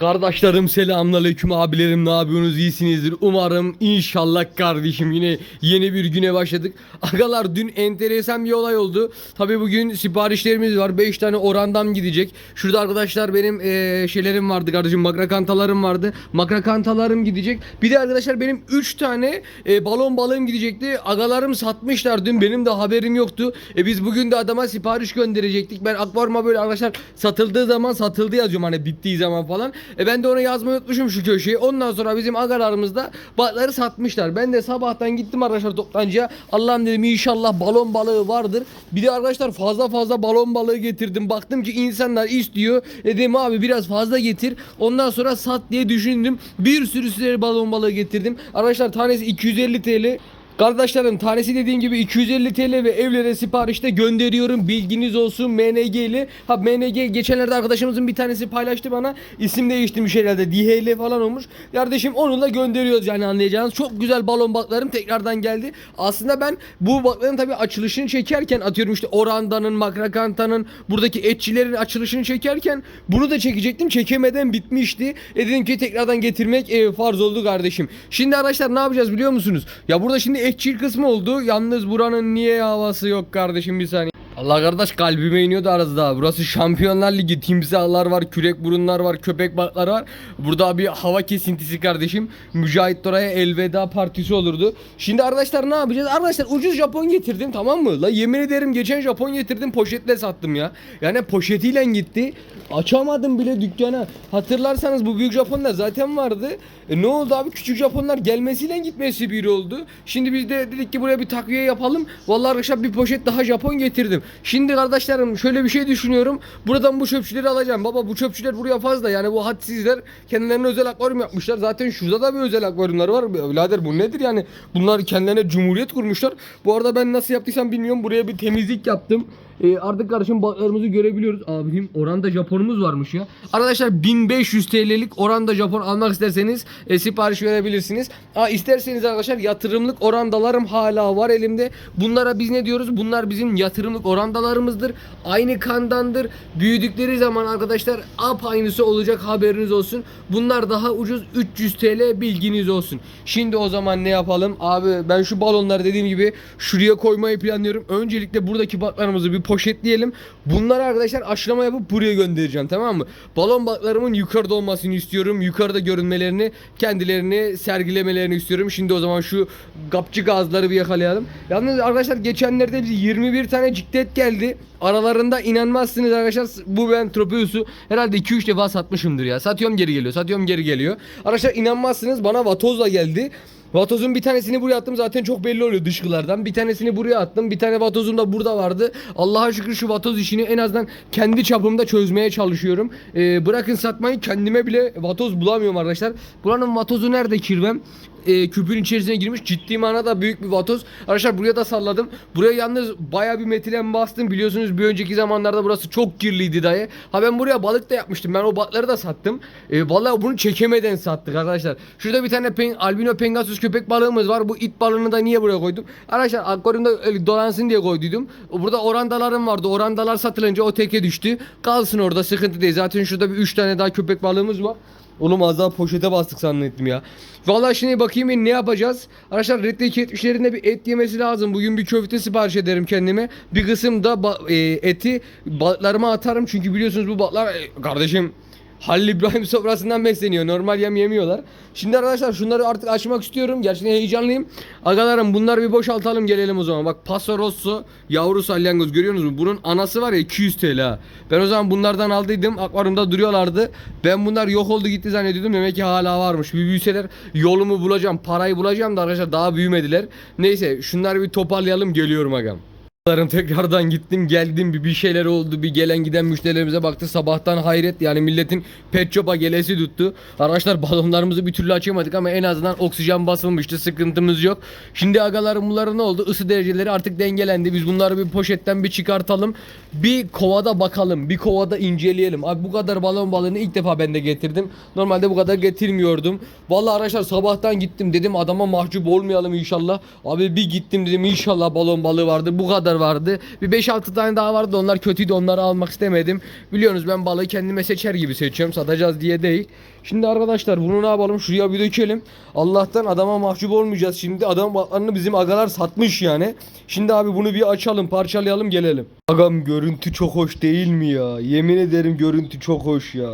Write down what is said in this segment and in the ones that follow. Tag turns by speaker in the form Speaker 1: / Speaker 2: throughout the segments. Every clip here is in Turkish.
Speaker 1: Kardeşlerim selamünaleyküm abilerim ne yapıyorsunuz? İyisinizdir. Umarım inşallah kardeşim yine yeni bir güne başladık. Agalar dün enteresan bir olay oldu. Tabi bugün siparişlerimiz var. 5 tane orandam gidecek. Şurada arkadaşlar benim eee, şeylerim vardı kardeşim makrakantalarım vardı. Makrakantalarım gidecek. Bir de arkadaşlar benim 3 tane eee, balon balığım gidecekti. Agalarım satmışlar dün. Benim de haberim yoktu. E biz bugün de adama sipariş gönderecektik. Ben akvaryuma böyle arkadaşlar satıldığı zaman satıldı yazıyorum. Hani bittiği zaman falan e ben de onu yazmayı unutmuşum şu köşeyi. Ondan sonra bizim agalarımızda balıkları satmışlar. Ben de sabahtan gittim arkadaşlar toptancıya. Allah'ım dedim inşallah balon balığı vardır. Bir de arkadaşlar fazla fazla balon balığı getirdim. Baktım ki insanlar istiyor. Dedim abi biraz fazla getir. Ondan sonra sat diye düşündüm. Bir sürü sürü balon balığı getirdim. Arkadaşlar tanesi 250 TL. Kardeşlerim tanesi dediğim gibi 250 TL ve evlere siparişte gönderiyorum. Bilginiz olsun MNG'li. Ha MNG geçenlerde arkadaşımızın bir tanesi paylaştı bana. İsim değiştirmiş herhalde. DHL falan olmuş. Kardeşim onu da gönderiyoruz yani anlayacağınız. Çok güzel balon baklarım tekrardan geldi. Aslında ben bu bakların tabii açılışını çekerken atıyorum işte Oranda'nın, Makrakanta'nın, buradaki etçilerin açılışını çekerken bunu da çekecektim. Çekemeden bitmişti. E dedim ki tekrardan getirmek e, farz oldu kardeşim. Şimdi arkadaşlar ne yapacağız biliyor musunuz? Ya burada şimdi etçil kısmı oldu. Yalnız buranın niye havası yok kardeşim bir saniye. Allah kardeş kalbime iniyordu arada. Burası Şampiyonlar Ligi. Timsahlar var, kürek burunlar var, köpek balıkları var. Burada bir hava kesintisi kardeşim. Mücahit oraya elveda partisi olurdu. Şimdi arkadaşlar ne yapacağız? Arkadaşlar ucuz Japon getirdim tamam mı? La yemin ederim geçen Japon getirdim poşetle sattım ya. Yani poşetiyle gitti. Açamadım bile dükkana. Hatırlarsanız bu büyük Japonlar zaten vardı. E ne oldu abi? Küçük Japonlar gelmesiyle gitmesi bir oldu. Şimdi biz de dedik ki buraya bir takviye yapalım. Vallahi arkadaşlar bir poşet daha Japon getirdim. Şimdi kardeşlerim şöyle bir şey düşünüyorum. Buradan bu çöpçüleri alacağım. Baba bu çöpçüler buraya fazla. Yani bu hadsizler kendilerine özel akvaryum yapmışlar. Zaten şurada da bir özel akvaryumları var. Birader bu nedir yani? Bunlar kendilerine cumhuriyet kurmuşlar. Bu arada ben nasıl yaptıysam bilmiyorum. Buraya bir temizlik yaptım. E, artık kardeşim balıklarımızı görebiliyoruz. Abim oranda Japonumuz varmış ya. Arkadaşlar 1500 TL'lik oranda Japon almak isterseniz e, sipariş verebilirsiniz. Aa, isterseniz arkadaşlar yatırımlık orandalarım hala var elimde. Bunlara biz ne diyoruz? Bunlar bizim yatırımlık orandalarımızdır. Aynı kandandır. Büyüdükleri zaman arkadaşlar ap aynısı olacak haberiniz olsun. Bunlar daha ucuz 300 TL bilginiz olsun. Şimdi o zaman ne yapalım? Abi ben şu balonları dediğim gibi şuraya koymayı planlıyorum. Öncelikle buradaki balıklarımızı bir poşetleyelim. Bunları arkadaşlar aşılama yapıp buraya göndereceğim tamam mı? Balon balıklarımın yukarıda olmasını istiyorum. Yukarıda görünmelerini, kendilerini sergilemelerini istiyorum. Şimdi o zaman şu kapçı gazları bir yakalayalım. Yalnız arkadaşlar geçenlerde 21 tane ciklet geldi. Aralarında inanmazsınız arkadaşlar bu ben Tropeus'u herhalde 2-3 defa satmışımdır ya. Satıyorum geri geliyor. Satıyorum geri geliyor. Arkadaşlar inanmazsınız bana Vatoz'la geldi. Vatoz'un bir tanesini buraya attım zaten çok belli oluyor dışkılardan. Bir tanesini buraya attım. Bir tane Vatoz'um da burada vardı. Allah'a şükür şu Vatoz işini en azından kendi çapımda çözmeye çalışıyorum. Ee, bırakın satmayı kendime bile Vatoz bulamıyorum arkadaşlar. Buranın Vatoz'u nerede kirvem? E, küpün içerisine girmiş ciddi manada büyük bir vatoz. Arkadaşlar buraya da salladım. Buraya yalnız baya bir metilen bastım. Biliyorsunuz bir önceki zamanlarda burası çok kirliydi dayı. Ha ben buraya balık da yapmıştım. Ben o balıkları da sattım. E, vallahi bunu çekemeden sattık arkadaşlar. Şurada bir tane pen, albino pengasus köpek balığımız var. Bu it balığını da niye buraya koydum? Arkadaşlar akvaryumda dolansın diye koyduydum. Burada orandalarım vardı. Orandalar satılınca o teke düştü. Kalsın orada sıkıntı değil. Zaten şurada bir 3 tane daha köpek balığımız var. Oğlum az daha poşete bastık zannettim ya. Vallahi şimdi bakayım ne yapacağız. Arkadaşlar Red'deki etmişlerinde bir et yemesi lazım. Bugün bir köfte sipariş ederim kendime. Bir kısım da e, eti balıklarıma atarım. Çünkü biliyorsunuz bu balıklar e, kardeşim Halil İbrahim sofrasından besleniyor. Normal yem yemiyorlar. Şimdi arkadaşlar şunları artık açmak istiyorum. Gerçekten heyecanlıyım. Agalarım bunları bir boşaltalım gelelim o zaman. Bak Paso Rosso yavru salyangoz görüyorsunuz mu? Bunun anası var ya 200 TL ha. Ben o zaman bunlardan aldıydım. Akvaryumda duruyorlardı. Ben bunlar yok oldu gitti zannediyordum. Demek ki hala varmış. Bir büyüseler yolumu bulacağım. Parayı bulacağım da arkadaşlar daha büyümediler. Neyse şunları bir toparlayalım. Geliyorum agam. Arkadaşlarım tekrardan gittim geldim bir bir şeyler oldu bir gelen giden müşterilerimize baktı. Sabahtan hayret yani milletin pet shop'a gelesi tuttu. Arkadaşlar balonlarımızı bir türlü açamadık ama en azından oksijen basılmıştı sıkıntımız yok. Şimdi agalarım bunların ne oldu? Isı dereceleri artık dengelendi. Biz bunları bir poşetten bir çıkartalım. Bir kovada bakalım bir kovada inceleyelim. Abi bu kadar balon balığını ilk defa ben de getirdim. Normalde bu kadar getirmiyordum. Vallahi arkadaşlar sabahtan gittim dedim adama mahcup olmayalım inşallah. Abi bir gittim dedim inşallah balon balığı vardır. Bu kadar kadar vardı. Bir 5-6 tane daha vardı. Onlar kötüydü. Onları almak istemedim. Biliyorsunuz ben balığı kendime seçer gibi seçiyorum. Satacağız diye değil. Şimdi arkadaşlar bunu ne yapalım? Şuraya bir dökelim. Allah'tan adama mahcup olmayacağız. Şimdi adam balıklarını bizim agalar satmış yani. Şimdi abi bunu bir açalım, parçalayalım, gelelim. Agam görüntü çok hoş değil mi ya? Yemin ederim görüntü çok hoş ya.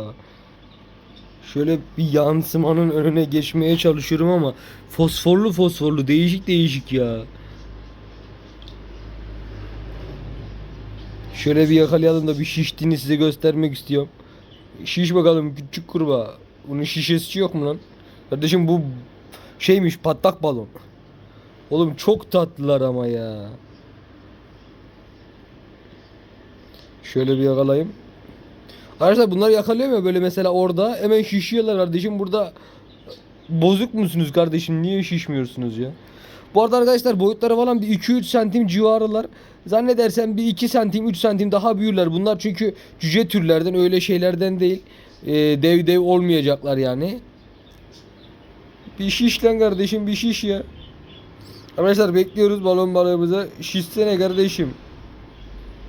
Speaker 1: Şöyle bir yansımanın önüne geçmeye çalışıyorum ama fosforlu fosforlu değişik değişik ya. Şöyle bir yakalayalım da bir şiştiğini size göstermek istiyorum. Şiş bakalım küçük kurbağa. Bunun şişesi yok mu lan? Kardeşim bu şeymiş patlak balon. Oğlum çok tatlılar ama ya. Şöyle bir yakalayayım. Arkadaşlar bunlar yakalayamıyor böyle mesela orada hemen şişiyorlar kardeşim burada bozuk musunuz kardeşim niye şişmiyorsunuz ya? Bu arada arkadaşlar boyutları falan bir 2-3 santim civarılar. Zannedersem bir 2 santim 3 santim daha büyürler. Bunlar çünkü cüce türlerden öyle şeylerden değil. Ee, dev dev olmayacaklar yani. Bir şiş lan kardeşim bir şiş ya. Arkadaşlar bekliyoruz balon balığımıza. Şişsene kardeşim.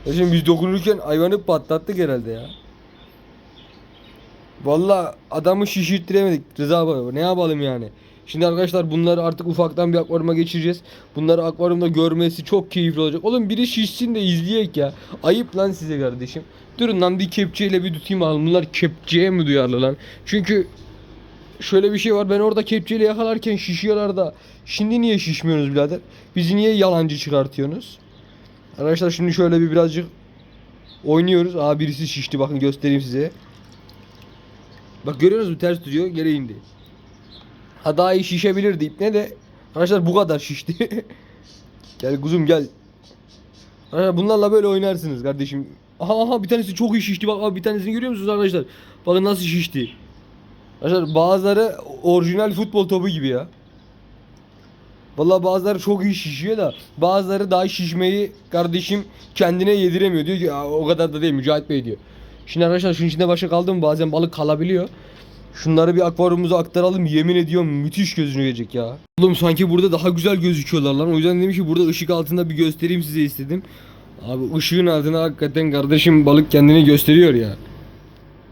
Speaker 1: Kardeşim biz dokunurken hayvanı patlattık herhalde ya. Valla adamı şişirttiremedik Rıza baba. Ne yapalım yani? Şimdi arkadaşlar bunları artık ufaktan bir akvaryuma geçireceğiz. Bunları akvaryumda görmesi çok keyifli olacak. Oğlum biri şişsin de izleyek ya. Ayıp lan size kardeşim. Durun lan bir kepçeyle bir tutayım alın. Bunlar kepçeye mi duyarlı lan? Çünkü şöyle bir şey var. Ben orada kepçeyle yakalarken şişiyorlar da. Şimdi niye şişmiyorsunuz birader? Bizi niye yalancı çıkartıyorsunuz? Arkadaşlar şimdi şöyle bir birazcık oynuyoruz. Aa birisi şişti bakın göstereyim size. Bak görüyorsunuz mu ters duruyor geri indi. Ha daha iyi şişebilirdi ipne de Arkadaşlar bu kadar şişti. gel kuzum gel. Arkadaşlar bunlarla böyle oynarsınız kardeşim. Aha aha bir tanesi çok iyi şişti bak abi bir tanesini görüyor musunuz arkadaşlar? Bakın nasıl şişti. Arkadaşlar bazıları orijinal futbol topu gibi ya. Vallahi bazıları çok iyi şişiyor da bazıları daha şişmeyi kardeşim kendine yediremiyor. Diyor ki "Ya o kadar da değil Mücahit Bey diyor. Şimdi arkadaşlar şunun içinde başa kaldı mı bazen balık kalabiliyor. Şunları bir akvaryumumuza aktaralım yemin ediyorum müthiş gözünecek ya. Oğlum sanki burada daha güzel gözüküyorlar lan. O yüzden demiş ki burada ışık altında bir göstereyim size istedim. Abi ışığın altında hakikaten kardeşim balık kendini gösteriyor ya.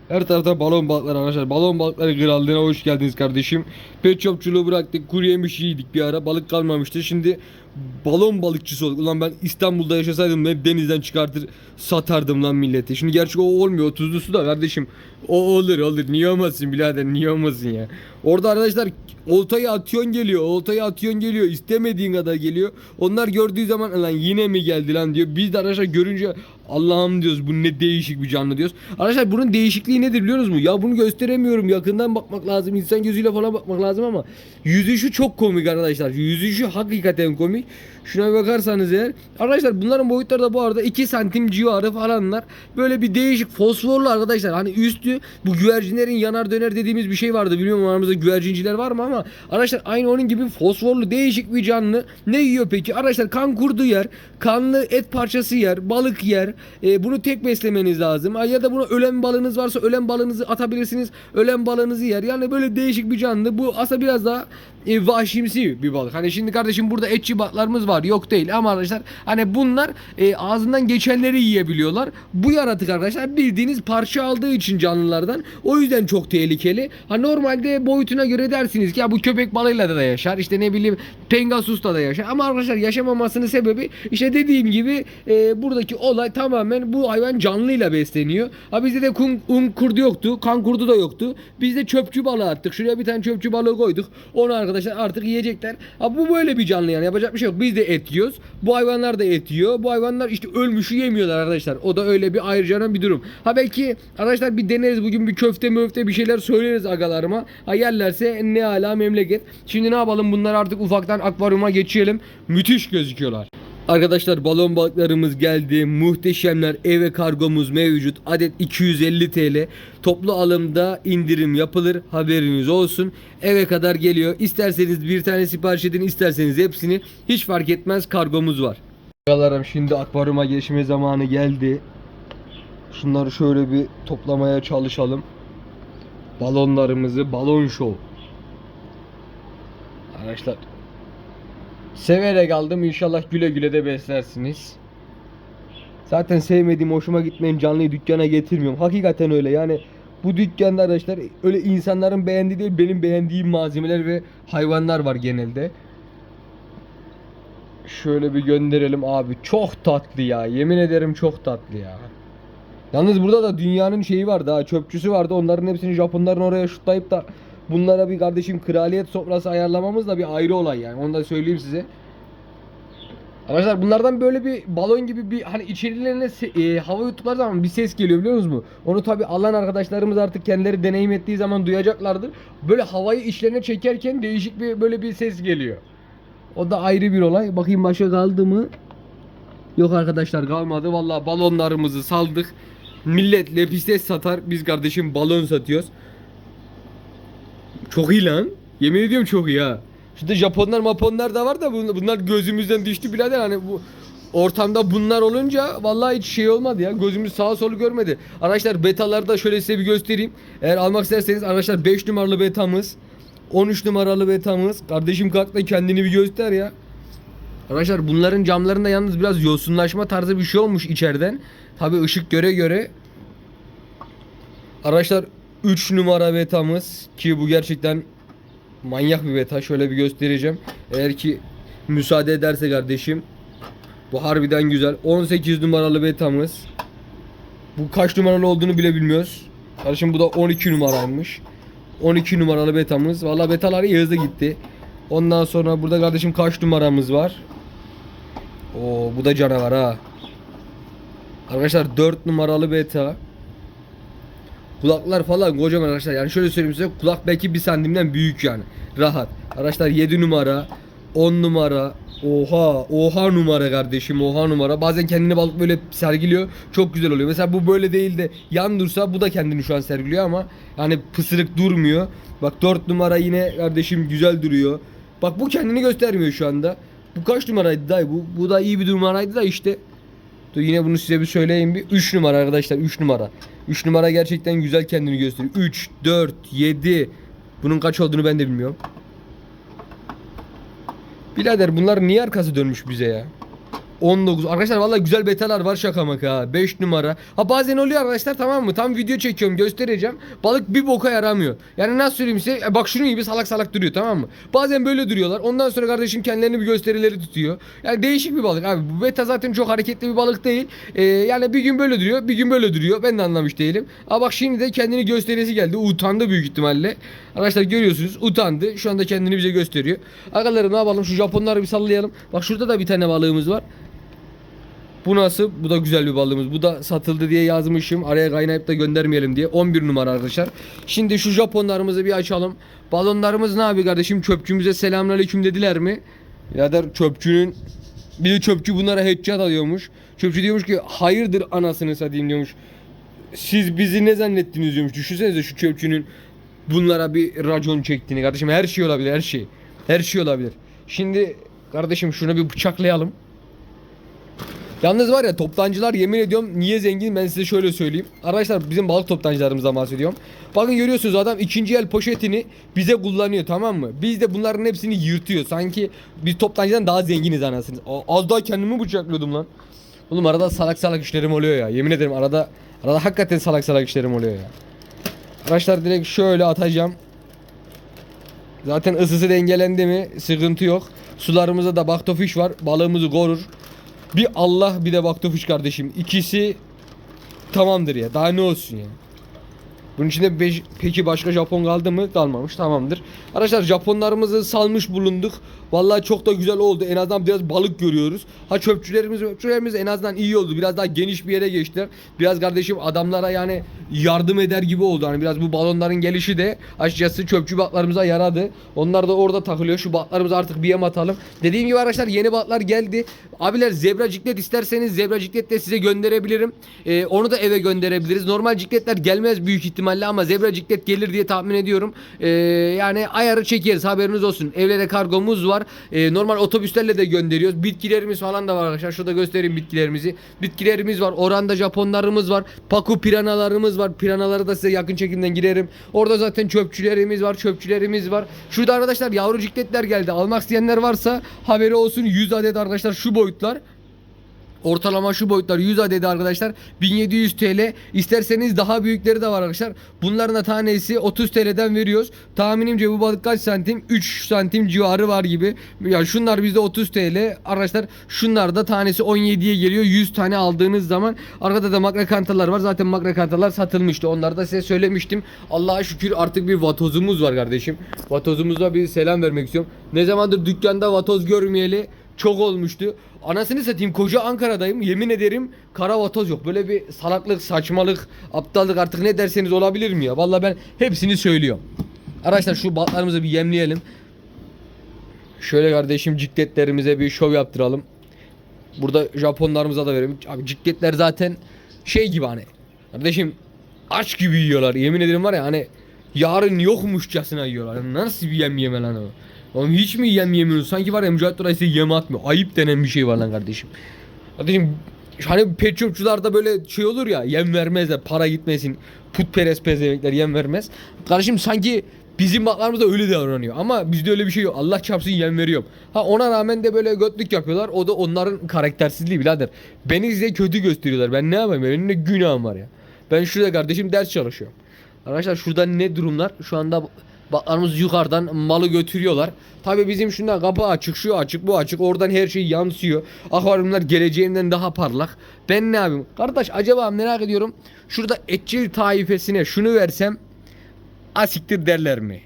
Speaker 1: Her tarafta balon balıklar arkadaşlar. Balon balıkları krallığına hoş geldiniz kardeşim. Pet shopçuluğu bıraktık. Kuru yemiş yedik bir ara. Balık kalmamıştı. Şimdi balon balıkçısı olduk. Ulan ben İstanbul'da yaşasaydım hep denizden çıkartır satardım lan millete. Şimdi gerçi o olmuyor. Tuzlu su da kardeşim. O olur olur. Niye olmasın birader? Niye olmasın ya? Orada arkadaşlar oltayı atıyorsun geliyor. Oltayı atıyorsun geliyor. İstemediğin kadar geliyor. Onlar gördüğü zaman lan yine mi geldi lan diyor. Biz de arkadaşlar görünce Allah'ım diyoruz bu ne değişik bir canlı diyoruz. Arkadaşlar bunun değişikliği nedir biliyor musunuz? Ya bunu gösteremiyorum. Yakından bakmak lazım. insan gözüyle falan bakmak lazım ama yüzüşü çok komik arkadaşlar. Yüzüşü hakikaten komik. Şuna bakarsanız eğer. Arkadaşlar bunların boyutları da bu arada 2 santim civarı falanlar. Böyle bir değişik fosforlu arkadaşlar. Hani üstü bu güvercinlerin yanar döner dediğimiz bir şey vardı. Bilmiyorum aramızda güvercinciler var mı ama arkadaşlar aynı onun gibi fosforlu değişik bir canlı. Ne yiyor peki? Arkadaşlar kan kurdu yer. Kanlı et parçası yer. Balık yer. E, bunu tek beslemeniz lazım. Ya da buna ölen balığınız varsa ölen balığınızı atabilirsiniz. Ölen balığınızı yer. Yani böyle değişik bir canlı. Bu aslında biraz daha e, vahşimsi bir balık. Hani şimdi kardeşim burada etçi balıklarımız var. Yok değil ama arkadaşlar hani bunlar e, ağzından geçenleri yiyebiliyorlar. Bu yaratık arkadaşlar bildiğiniz parça aldığı için canlılardan. O yüzden çok tehlikeli. Ha normalde boyutuna göre dersiniz ki ya bu köpek balığıyla da yaşar. İşte ne bileyim Pegasus'ta da yaşar. Ama arkadaşlar yaşamamasının sebebi işte dediğim gibi e, buradaki olay tamamen bu hayvan canlıyla besleniyor. Ha bizde de kun, un kurdu yoktu. Kan kurdu da yoktu. Biz de çöpçü balığı attık. Şuraya bir tane çöpçü balığı koyduk. Onu arkadaşlar artık yiyecekler. Ha bu böyle bir canlı yani. Yapacak bir şey yok. Biz de et yiyoruz. Bu hayvanlar da et yiyor. Bu hayvanlar işte ölmüşü yemiyorlar arkadaşlar. O da öyle bir ayrıcanan bir durum. Ha belki arkadaşlar bir deneriz bugün bir köfte möfte bir şeyler söyleriz agalarıma. Ha yerlerse ne ala memleket. Şimdi ne yapalım bunları artık ufaktan akvaryuma geçirelim. Müthiş gözüküyorlar. Arkadaşlar balon balıklarımız geldi. Muhteşemler. Eve kargomuz mevcut. Adet 250 TL. Toplu alımda indirim yapılır. Haberiniz olsun. Eve kadar geliyor. İsterseniz bir tane sipariş edin, isterseniz hepsini. Hiç fark etmez kargomuz var. Arkadaşlarım şimdi akvaryuma geçme zamanı geldi. Şunları şöyle bir toplamaya çalışalım. Balonlarımızı balon show. Arkadaşlar Severek aldım inşallah güle güle de beslersiniz. Zaten sevmediğim, hoşuma gitmeyen canlıyı dükkana getirmiyorum. Hakikaten öyle yani. Bu dükkanda arkadaşlar öyle insanların beğendiği değil benim beğendiğim malzemeler ve hayvanlar var genelde. Şöyle bir gönderelim abi. Çok tatlı ya. Yemin ederim çok tatlı ya. Yalnız burada da dünyanın şeyi var daha çöpçüsü vardı. Onların hepsini Japonların oraya şutlayıp da bunlara bir kardeşim kraliyet sofrası ayarlamamız da bir ayrı olay yani. Onu da söyleyeyim size. Arkadaşlar bunlardan böyle bir balon gibi bir hani içerilerine e, hava yuttukları zaman bir ses geliyor biliyor musunuz mu? Onu tabi alan arkadaşlarımız artık kendileri deneyim ettiği zaman duyacaklardır. Böyle havayı içlerine çekerken değişik bir böyle bir ses geliyor. O da ayrı bir olay. Bakayım başka kaldı mı? Yok arkadaşlar kalmadı. Vallahi balonlarımızı saldık. Millet lepistes satar. Biz kardeşim balon satıyoruz. Çok iyi lan. Yemin ediyorum çok iyi ha. Şurada Japonlar maponlar da var da bun- bunlar gözümüzden düştü birader hani bu ortamda bunlar olunca vallahi hiç şey olmadı ya. Gözümüz sağa solu görmedi. Arkadaşlar betaları da şöyle size bir göstereyim. Eğer almak isterseniz arkadaşlar 5 numaralı betamız, 13 numaralı betamız. Kardeşim kalk da kendini bir göster ya. Arkadaşlar bunların camlarında yalnız biraz yosunlaşma tarzı bir şey olmuş içeriden. Tabi ışık göre göre. Arkadaşlar 3 numara betamız ki bu gerçekten manyak bir beta. Şöyle bir göstereceğim. Eğer ki müsaade ederse kardeşim. Bu harbiden güzel. 18 numaralı betamız. Bu kaç numaralı olduğunu bile bilmiyoruz. Kardeşim bu da 12 numaraymış. 12 numaralı betamız. Valla betaları Yağız'a gitti. Ondan sonra burada kardeşim kaç numaramız var? Oo bu da canavar ha. Arkadaşlar 4 numaralı beta. Kulaklar falan kocaman arkadaşlar. Yani şöyle söyleyeyim size kulak belki bir santimden büyük yani. Rahat. Arkadaşlar 7 numara, 10 numara. Oha, oha numara kardeşim, oha numara. Bazen kendini balık böyle sergiliyor. Çok güzel oluyor. Mesela bu böyle değil de yan dursa bu da kendini şu an sergiliyor ama yani pısırık durmuyor. Bak 4 numara yine kardeşim güzel duruyor. Bak bu kendini göstermiyor şu anda. Bu kaç numaraydı dayı? Bu, bu da iyi bir numaraydı da işte. Dur yine bunu size bir söyleyeyim bir. 3 numara arkadaşlar 3 numara. 3 numara gerçekten güzel kendini gösteriyor. 3, 4, 7. Bunun kaç olduğunu ben de bilmiyorum. Birader bunlar niye arkası dönmüş bize ya? 19. Arkadaşlar vallahi güzel betalar var şaka maka ha. 5 numara. Ha bazen oluyor arkadaşlar tamam mı? Tam video çekiyorum göstereceğim. Balık bir boka yaramıyor. Yani nasıl söyleyeyim size? E, bak şunun gibi salak salak duruyor tamam mı? Bazen böyle duruyorlar. Ondan sonra kardeşim kendilerini bir gösterileri tutuyor. Yani değişik bir balık abi. Bu beta zaten çok hareketli bir balık değil. Ee, yani bir gün böyle duruyor, bir gün böyle duruyor. Ben de anlamış değilim. Ama bak şimdi de kendini gösterisi geldi. Utandı büyük ihtimalle. Arkadaşlar görüyorsunuz utandı. Şu anda kendini bize gösteriyor. Arkadaşlar ne yapalım? Şu Japonları bir sallayalım. Bak şurada da bir tane balığımız var. Bu nasıl? Bu da güzel bir balığımız. Bu da satıldı diye yazmışım. Araya kaynayıp da göndermeyelim diye. 11 numara arkadaşlar. Şimdi şu Japonlarımızı bir açalım. Balonlarımız ne abi kardeşim? Çöpçümüze selamünaleyküm dediler mi? Ya da çöpçünün bir de çöpçü bunlara headshot alıyormuş. Çöpçü diyormuş ki hayırdır anasını satayım diyormuş. Siz bizi ne zannettiniz diyormuş. Düşünsenize şu çöpçünün bunlara bir racon çektiğini kardeşim. Her şey olabilir her şey. Her şey olabilir. Şimdi kardeşim şunu bir bıçaklayalım. Yalnız var ya toptancılar yemin ediyorum niye zengin ben size şöyle söyleyeyim. Arkadaşlar bizim balık toptancılarımızdan bahsediyorum. Bakın görüyorsunuz adam ikinci el poşetini bize kullanıyor tamam mı? Biz de bunların hepsini yırtıyor. Sanki biz toptancıdan daha zenginiz anasını. Az daha kendimi bıçaklıyordum lan. Oğlum arada salak salak işlerim oluyor ya. Yemin ederim arada arada hakikaten salak salak işlerim oluyor ya. Arkadaşlar direkt şöyle atacağım. Zaten ısısı dengelendi mi sıkıntı yok. Sularımızda da baktofiş var. Balığımızı korur. Bir Allah bir de baktofiş kardeşim. İkisi tamamdır ya. Daha ne olsun ya. Bunun içinde beş- peki başka Japon kaldı mı? Kalmamış. Tamamdır. Arkadaşlar Japonlarımızı salmış bulunduk. Vallahi çok da güzel oldu. En azından biraz balık görüyoruz. Ha çöpçülerimiz, çöpçülerimiz en azından iyi oldu. Biraz daha geniş bir yere geçtiler. Biraz kardeşim adamlara yani yardım eder gibi oldu. Hani biraz bu balonların gelişi de açıkçası çöpçü batlarımıza yaradı. Onlar da orada takılıyor. Şu batlarımızı artık bir yem atalım. Dediğim gibi arkadaşlar yeni batlar geldi. Abiler zebra ciklet isterseniz zebra ciklet de size gönderebilirim. Ee, onu da eve gönderebiliriz. Normal cikletler gelmez büyük ihtimalle ama zebra ciklet gelir diye tahmin ediyorum. Ee, yani ayarı çekeriz haberiniz olsun. Evlere kargomuz var. Ee, normal otobüslerle de gönderiyoruz. Bitkilerimiz falan da var arkadaşlar. Şurada göstereyim bitkilerimizi. Bitkilerimiz var. Oranda Japonlarımız var. Paku piranalarımız var. Piranaları da size yakın çekimden girerim. Orada zaten çöpçülerimiz var. Çöpçülerimiz var. Şurada arkadaşlar yavru cikletler geldi. Almak isteyenler varsa haberi olsun. 100 adet arkadaşlar şu boyutlar. Ortalama şu boyutlar 100 adedi arkadaşlar. 1700 TL isterseniz daha büyükleri de var arkadaşlar. Bunların da tanesi 30 TL'den veriyoruz. Tahminimce bu balık kaç santim? 3 santim civarı var gibi. Ya şunlar bizde 30 TL arkadaşlar şunlar da tanesi 17'ye geliyor. 100 tane aldığınız zaman arkada da makra kantalar var. Zaten makra kantalar satılmıştı. Onları da size söylemiştim. Allah'a şükür artık bir vatozumuz var kardeşim. Vatozumuza bir selam vermek istiyorum. Ne zamandır dükkanda vatoz görmeyeli çok olmuştu. Anasını satayım koca Ankara'dayım. Yemin ederim kara vatoz yok. Böyle bir salaklık, saçmalık, aptallık artık ne derseniz olabilir mi ya? Vallahi ben hepsini söylüyorum. Arkadaşlar şu balıklarımızı bir yemleyelim. Şöyle kardeşim cikletlerimize bir şov yaptıralım. Burada Japonlarımıza da verelim. Abi cikletler zaten şey gibi hani. Kardeşim aç gibi yiyorlar. Yemin ederim var ya hani yarın yokmuşçasına yiyorlar. Nasıl bir yem yeme o? Oğlum hiç mi yem yemiyorsun? Sanki var ya Mücahit size yem atmıyor. Ayıp denen bir şey var lan kardeşim. Kardeşim hani pet böyle şey olur ya yem vermezler para gitmesin. Putperest pezemekler yem vermez. Kardeşim sanki bizim baklarımız da öyle davranıyor. Ama bizde öyle bir şey yok. Allah çarpsın yem veriyorum. Ha ona rağmen de böyle götlük yapıyorlar. O da onların karaktersizliği birader. Beni size kötü gösteriyorlar. Ben ne yapayım? Benim ne günahım var ya. Ben şurada kardeşim ders çalışıyorum. Arkadaşlar şurada ne durumlar? Şu anda baklarımız yukarıdan malı götürüyorlar. Tabi bizim şundan kapı açık, şu açık, bu açık. Oradan her şey yansıyor. Akvaryumlar geleceğinden daha parlak. Ben ne yapayım? Kardeş acaba merak ediyorum. Şurada etçil taifesine şunu versem asiktir derler mi?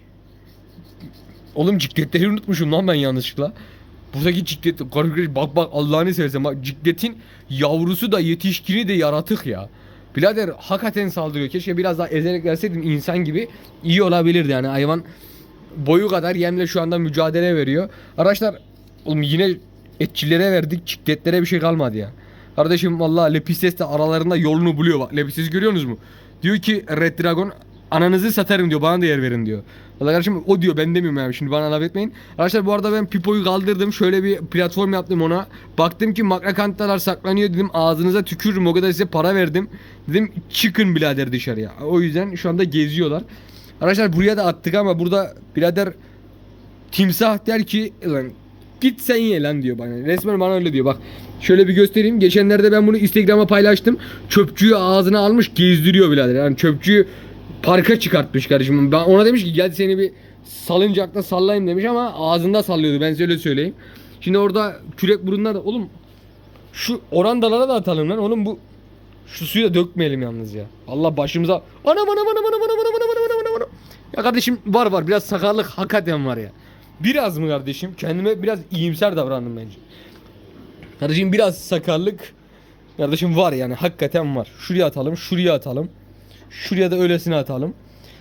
Speaker 1: Oğlum cikletleri unutmuşum lan ben yanlışlıkla. Buradaki ciklet bak bak Allah'ını seversen bak cikletin yavrusu da yetişkini de yaratık ya. Birader hakikaten saldırıyor. Keşke biraz daha ezerek verseydim insan gibi iyi olabilirdi yani hayvan boyu kadar yemle şu anda mücadele veriyor. Arkadaşlar oğlum yine etçilere verdik cikletlere bir şey kalmadı ya. Kardeşim vallahi Lepistes de aralarında yolunu buluyor bak. Lepistes görüyorsunuz mu? Diyor ki Red Dragon ananızı satarım diyor bana da yer verin diyor. Valla kardeşim o diyor ben demiyorum yani şimdi bana laf etmeyin. Arkadaşlar bu arada ben Pipo'yu kaldırdım şöyle bir platform yaptım ona. Baktım ki makrakantalar saklanıyor dedim ağzınıza tükürürüm o kadar size para verdim. Dedim çıkın birader dışarıya. O yüzden şu anda geziyorlar. Arkadaşlar buraya da attık ama burada birader timsah der ki lan git sen ye lan diyor bana. Resmen bana öyle diyor bak. Şöyle bir göstereyim. Geçenlerde ben bunu Instagram'a paylaştım. Çöpçüyü ağzına almış gezdiriyor birader. Yani çöpçüyü parka çıkartmış kardeşim. Ben ona demiş ki gel seni bir salıncakta sallayayım demiş ama ağzında sallıyordu. Ben size öyle söyleyeyim. Şimdi orada kürek burunlar da oğlum şu orandalara da atalım lan. Oğlum bu şu suyu da dökmeyelim yalnız ya. Allah başımıza anam anam anam anam anam anam anam anam anam anam. Ya kardeşim var var biraz sakarlık hakikaten var ya. Biraz mı kardeşim? Kendime biraz iyimser davrandım bence. Kardeşim biraz sakarlık kardeşim var yani hakikaten var. Şuraya atalım, şuraya atalım. Şuraya da öylesine atalım.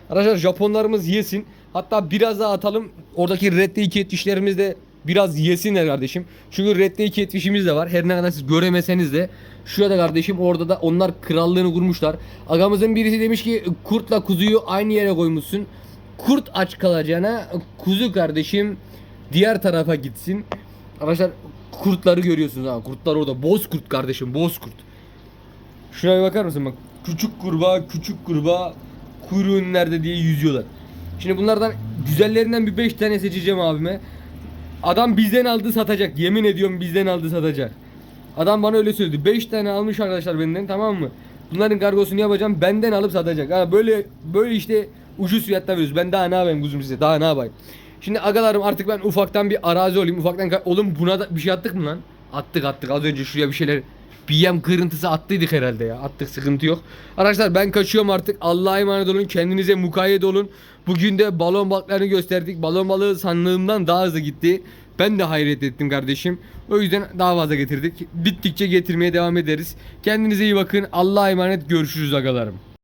Speaker 1: Arkadaşlar Japonlarımız yesin. Hatta biraz daha atalım. Oradaki redde iki etişlerimiz de biraz yesinler kardeşim. Çünkü redde iki etişimiz de var. Her ne kadar siz göremeseniz de. Şurada kardeşim orada da onlar krallığını kurmuşlar. Agamızın birisi demiş ki kurtla kuzuyu aynı yere koymuşsun. Kurt aç kalacağına kuzu kardeşim diğer tarafa gitsin. Arkadaşlar kurtları görüyorsunuz ha. Kurtlar orada. Boz kurt kardeşim. Boz kurt. Bir bakar mısın bak. Küçük kurbağa, küçük kurbağa kuyruğun nerede diye yüzüyorlar. Şimdi bunlardan güzellerinden bir 5 tane seçeceğim abime. Adam bizden aldı satacak. Yemin ediyorum bizden aldı satacak. Adam bana öyle söyledi. 5 tane almış arkadaşlar benden tamam mı? Bunların kargosunu yapacağım. Benden alıp satacak. Ha böyle böyle işte ucuz fiyatta veriyoruz. Ben daha ne yapayım kuzum size? Daha ne yapayım? Şimdi agalarım artık ben ufaktan bir arazi olayım. Ufaktan oğlum buna da bir şey attık mı lan? Attık attık. Az önce şuraya bir şeyler yem kırıntısı attıydık herhalde ya. Attık sıkıntı yok. Arkadaşlar ben kaçıyorum artık. Allah'a emanet olun. Kendinize mukayyet olun. Bugün de balon balıklarını gösterdik. Balon balığı sandığımdan daha hızlı gitti. Ben de hayret ettim kardeşim. O yüzden daha fazla getirdik. Bittikçe getirmeye devam ederiz. Kendinize iyi bakın. Allah'a emanet. Görüşürüz agalarım.